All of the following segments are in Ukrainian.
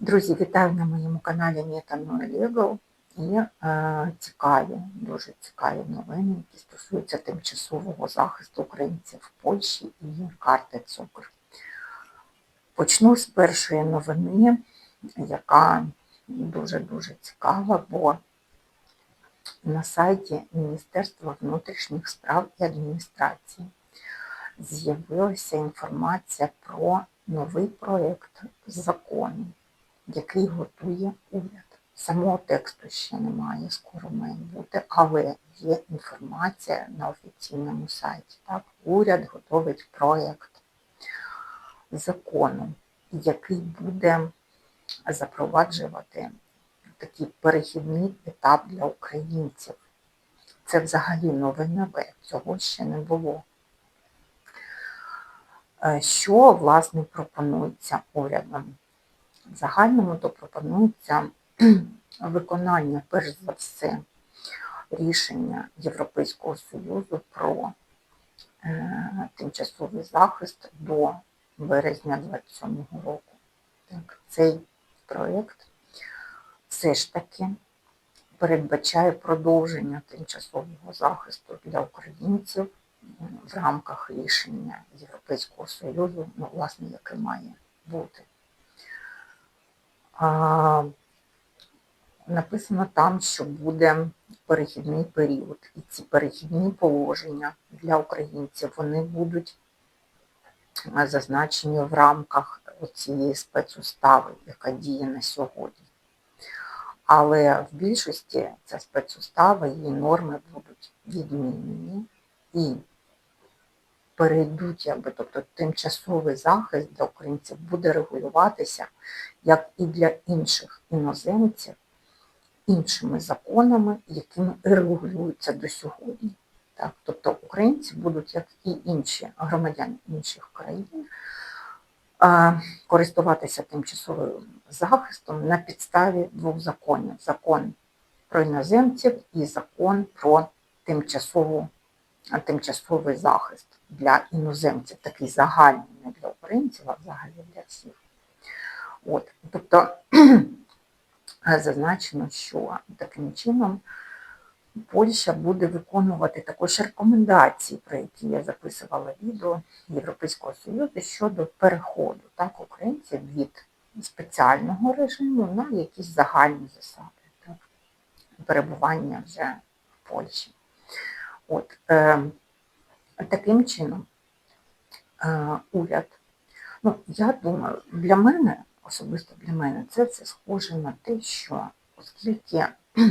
Друзі, вітаю на моєму каналі Метано Legal і е, цікаві, дуже цікаві новини, які стосуються тимчасового захисту українців в Польщі і карти цукру. Почну з першої новини, яка дуже-дуже цікава, бо на сайті Міністерства внутрішніх справ і адміністрації з'явилася інформація про новий проєкт закону який готує уряд. Самого тексту ще немає, скоро має бути, але є інформація на офіційному сайті. Так, Уряд готовить проєкт закону, який буде запроваджувати такий перехідний етап для українців. Це взагалі нове нове, цього ще не було. Е, що, власне, пропонується урядом? Загальному то пропонується виконання, перш за все, рішення Європейського Союзу про е, тимчасовий захист до березня 2027 року. Так, Цей проєкт все ж таки передбачає продовження тимчасового захисту для українців в рамках рішення Європейського Союзу, ну, власне, яке має бути. Написано там, що буде перехідний період. І ці перехідні положення для українців вони будуть зазначені в рамках цієї спецустави, яка діє на сьогодні. Але в більшості ця спецустава, її норми будуть відмінені і перейдуть, якби, тобто тимчасовий захист для українців буде регулюватися, як і для інших іноземців, іншими законами, якими регулюються до сьогодні. Так? Тобто українці будуть, як і інші громадяни інших країн, користуватися тимчасовим захистом на підставі двох законів: закон про іноземців і закон про тимчасову, тимчасовий захист для іноземців, такий загальний не для українців, а взагалі для всіх. От, Тобто зазначено, що таким чином Польща буде виконувати також рекомендації, про які я записувала відео Європейського Союзу щодо переходу так, українців від спеціального режиму на якісь загальні засади так, перебування вже в Польщі. От, е, Таким чином, е, уряд, ну, я думаю, для мене, особисто для мене, це все схоже на те, що оскільки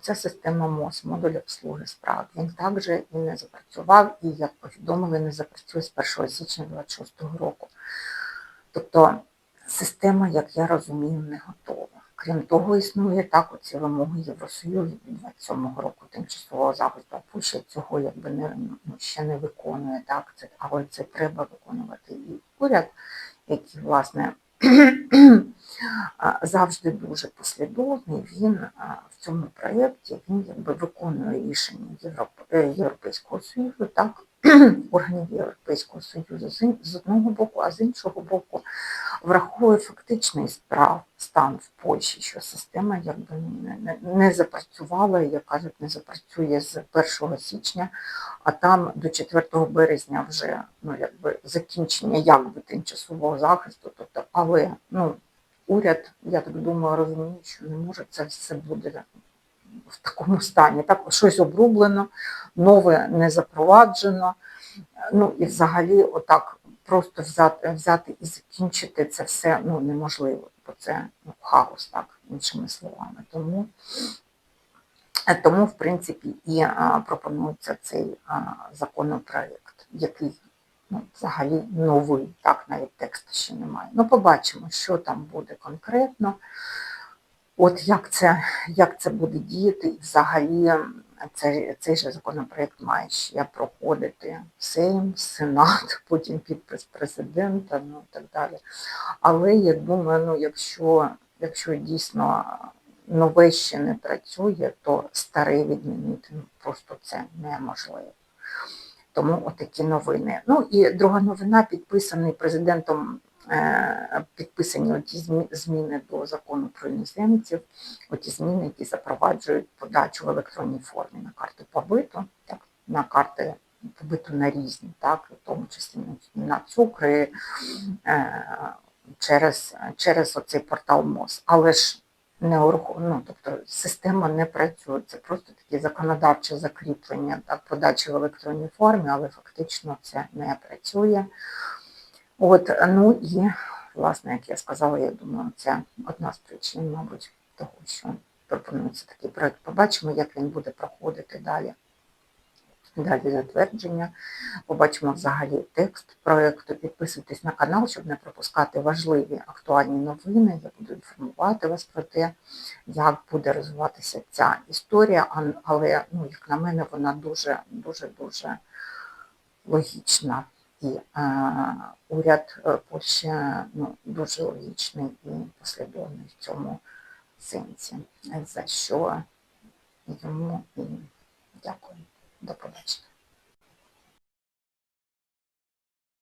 ця система МОЗ, модуль обслуги справ, він також і не запрацював, і, як повідомили, не запрацює з 1 січня 2026 року. Тобто система, як я розумію, не готова. Крім того, існує так оці вимоги Євросоюзу від 27 року тимчасового захисту, Польща цього якби не ну, ще не виконує. так, це, Але це треба виконувати і уряд, який, власне, завжди дуже послідовний. Він в цьому проєкті він якби виконує рішення е, Європейського Союзу, так, органів Європейського Союзу з одного боку, а з іншого боку, враховує фактичний справ стан в Польщі, що система якби не, запрацювала, як кажуть, не запрацює з 1 січня, а там до 4 березня вже ну, якби закінчення якби тимчасового захисту. Тобто, але ну, уряд, я так думаю, розуміє, що не може це все буде в такому стані. Так, щось обрублено, нове не запроваджено. Ну і взагалі, отак просто взяти взяти і закінчити це все ну, неможливо, бо це ну, хаос, так, іншими словами. Тому, тому в принципі, і а, пропонується цей а, законопроект, який ну, взагалі новий, так, навіть тексту ще немає. Ну, побачимо, що там буде конкретно. От як це як це буде діяти, і взагалі цей, цей же законопроект має ще проходити Сейм, Сенат, потім підпис президента, ну і так далі. Але я думаю, ну якщо, якщо дійсно нове ще не працює, то старе відмінити ну, просто це неможливо. Тому отакі новини. Ну і друга новина, підписаний президентом підписані оті зміни до закону про іноземців, оті зміни, які запроваджують подачу в електронній формі на карти побиту, так, на карти побиту на різні, так, в тому числі на- цукри, е, через, через оцей портал МОЗ. Але ж не ну, тобто система не працює. Це просто таке законодавче закріплення так, подачі в електронній формі, але фактично це не працює. От, ну і, власне, як я сказала, я думаю, це одна з причин, мабуть, того, що пропонується такий проект. Побачимо, як він буде проходити далі. Далі затвердження. Побачимо взагалі текст проекту. Підписуйтесь на канал, щоб не пропускати важливі актуальні новини. Я буду інформувати вас про те, як буде розвиватися ця історія. Але, ну, як на мене, вона дуже, дуже, дуже логічна. І уряд е, Польщі ну, дуже логічний і послідовний в цьому сенсі, за що йому і дякую. До побачення.